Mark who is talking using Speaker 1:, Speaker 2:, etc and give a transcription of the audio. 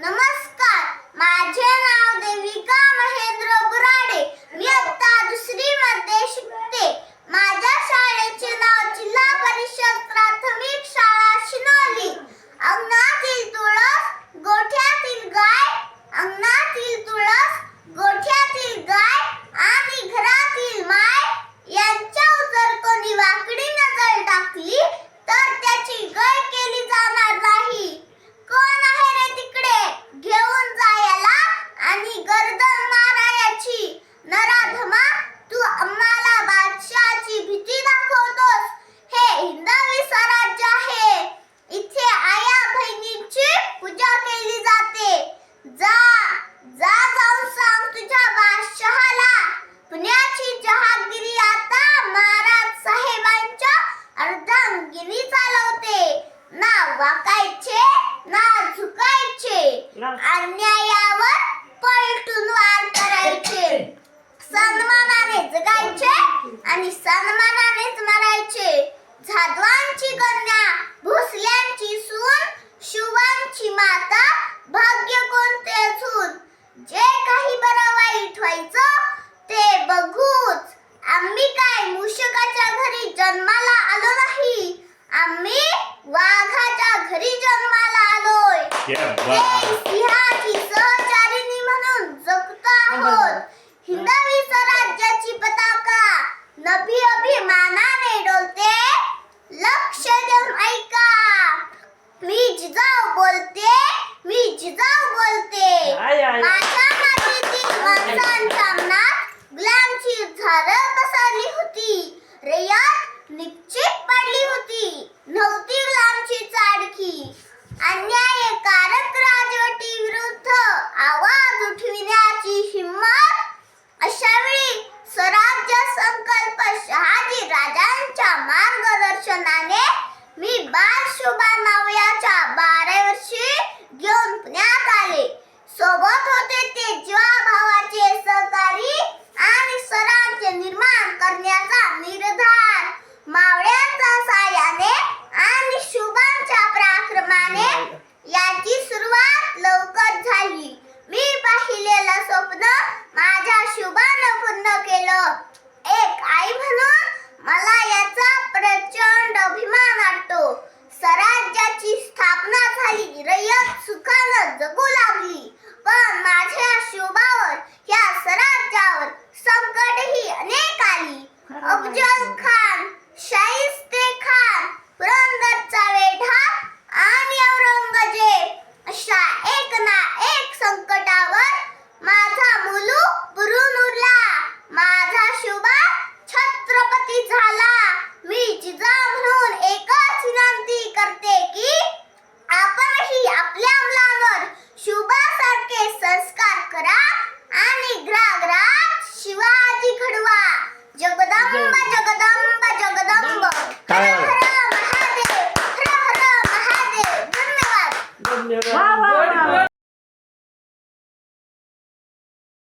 Speaker 1: नमस्कार अन्यायावर पलटून वार करायचे. सन्मानानेच गायचे आणि सन्मानानेच मरायचे. झादवांची कन्या भोसल्यांची सून शिवांची माता भाग्य कोणते असून? जे काही बरं वाईट व्हायचं ते बघूच. आम्ही काय मूषकाच्या घरी जन्माला आलो नाही? आम्ही वाघाच्या घरी जन्माला आलोय. yeah, wow. नशिबावर या सराज्यावर संकट ही अनेक आली अब्ज जगदंब जगदंब जगदंब। हर हर महादेव हर हर महादेव। धन्यवाद। धन्यवाद।